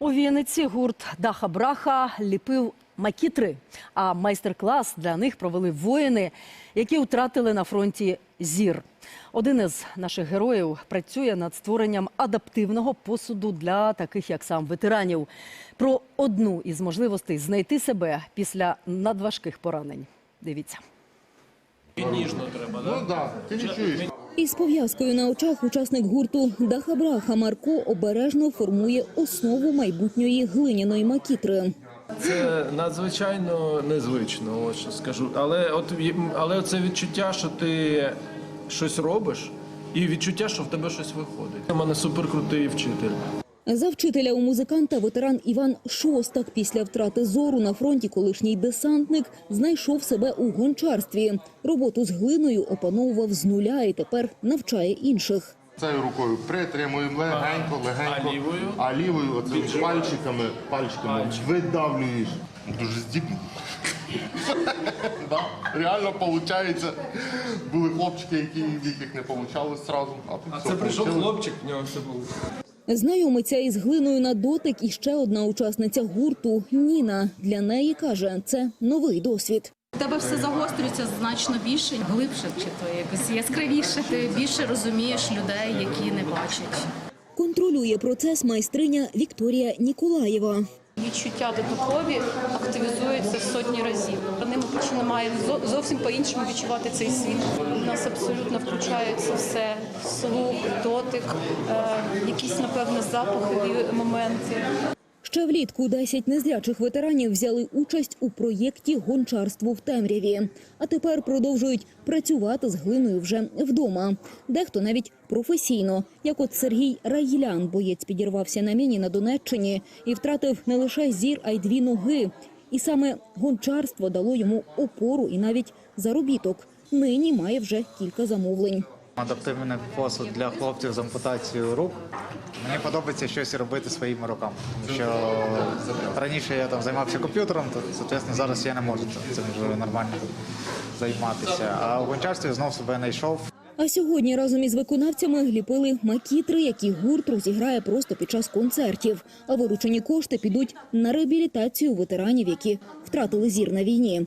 У Вінниці гурт Даха Браха ліпив макітри, а майстер-клас для них провели воїни, які втратили на фронті зір. Один із наших героїв працює над створенням адаптивного посуду для таких, як сам ветеранів. Про одну із можливостей знайти себе після надважких поранень. Дивіться. Ніжно треба, да? Ну да, ти не чуєш. Із пов'язкою на очах учасник гурту Дахабраха Марко обережно формує основу майбутньої глиняної макітри. Це надзвичайно незвично, ось скажу. Але от але це відчуття, що ти щось робиш, і відчуття, що в тебе щось виходить. У мене суперкрутий вчитель. За вчителя у музиканта ветеран Іван Шостак після втрати зору на фронті колишній десантник знайшов себе у гончарстві. Роботу з глиною опановував з нуля і тепер навчає інших. Цією рукою притримуємо легенько, легенько. А лівою? А лівою оцими пальчиками, пальчиками Пальчик. видавлюєш. Дуже здібно. да, реально виходить. Були хлопчики, які в яких не вийшло одразу. А, А це прийшов хлопчик, в нього все було. Знайомиться із глиною на дотик і ще одна учасниця гурту Ніна. Для неї каже, це новий досвід. У тебе все загострюється значно більше, глибше, чи то якось яскравіше. Ти більше розумієш людей, які не бачать. Контролює процес майстриня Вікторія Ніколаєва. Відчуття дотокові активізуються в сотні разів. Ними починаємо зовсім по-іншому відчувати цей світ. У нас абсолютно включається все: слух, дотик, е, якісь, напевно, запахові моменти. Ще влітку 10 незрячих ветеранів взяли участь у проєкті гончарство в темряві. А тепер продовжують працювати з глиною вже вдома. Дехто навіть професійно, як от Сергій Раїлян, боєць підірвався на міні на Донеччині і втратив не лише зір, а й дві ноги. І саме гончарство дало йому опору і навіть заробіток. Нині має вже кілька замовлень. Адаптивний посуд для хлопців з ампутацією рук. Мені подобається щось робити своїми руками. Тому що раніше я там займався комп'ютером, то соответственно, зараз я не можу цим нормально займатися. А в гончарстві знов себе знайшов. А сьогодні разом із виконавцями ліпили макітри, які гурт розіграє просто під час концертів. А виручені кошти підуть на реабілітацію ветеранів, які втратили зір на війні.